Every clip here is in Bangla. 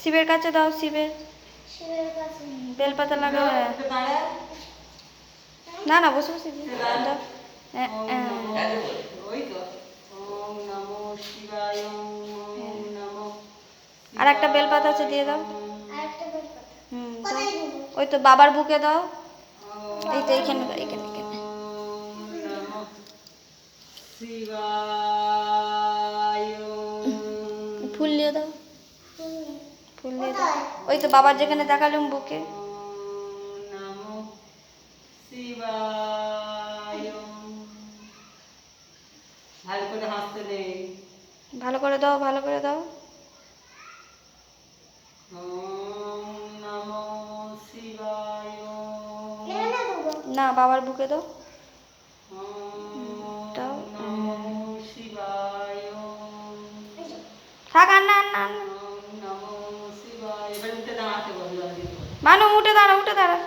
শিবের কাছে দাও শিবের। শিবের বেলপাতা লাগা একটু দাঁড়া। না না বসে বসে আর একটা বেলপাতা আছে দিয়ে দাও। হুম ওই তো বাবার বুকে দাও। এই তো এইখানে দাও এইখানে এইখানে ফুল ওই তো বাবার যেখানে দেখালুম বুকে। ভালো করে হাসতে নেই ভালো করে দাও ভালো করে দাও। না বাবার বুকে দাও। থাক আর না আর না আর না। ওম নমো শিবায় এবার উঠে দাঁড়াতে বলো জল দিতে বলো। মানু উঠে দাঁড়া উঠে দাঁড়া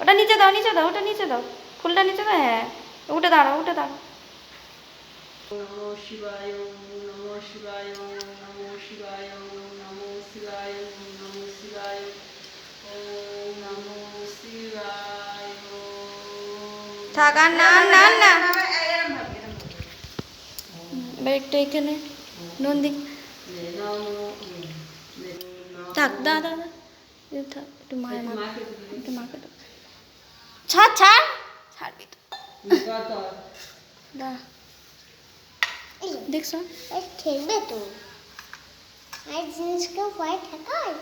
ওটা নিচে দাও নিচে দাও ওটা নিচে দাও। ফুলটা নিচে দাও হ্যাঁ। উঠে দাঁড়া উঠে দাঁড়া নমো শিবায় নমো শিবায় নমো শিবায় নমো শিবায় নমো না না না। এবার একটু এখানে নুন দিক নে, নমো, হুম, নে, নমো। থাক দা দা দা এ থাক একটু মায়ের মা একটু মাকে ছাড় ছাড়। ছাড়বি তো ধর, ধর। দা এই যে, দেখছ? এই ঠেলবে তো। আর জিনিসকে ভয় ঠেকায়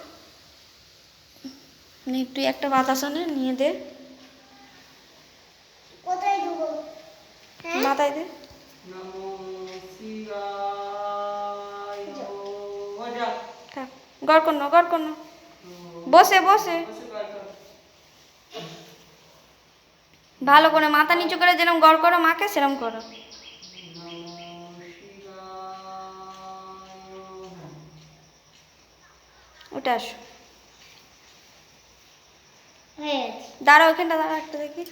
নে তুই একটা বাতাস আনে নিয়ে দে। কোথায় দেবো? হ্যাঁ? মাথায় দে। গড় করনো গড় করনো বসে বসে। ভালো করে মাথা নিচু করে যেরকম গড় করো, মাকে সেরকম করো। ওটা আসো দাঁড়া ওখানটা দাঁড়া একটা দেখি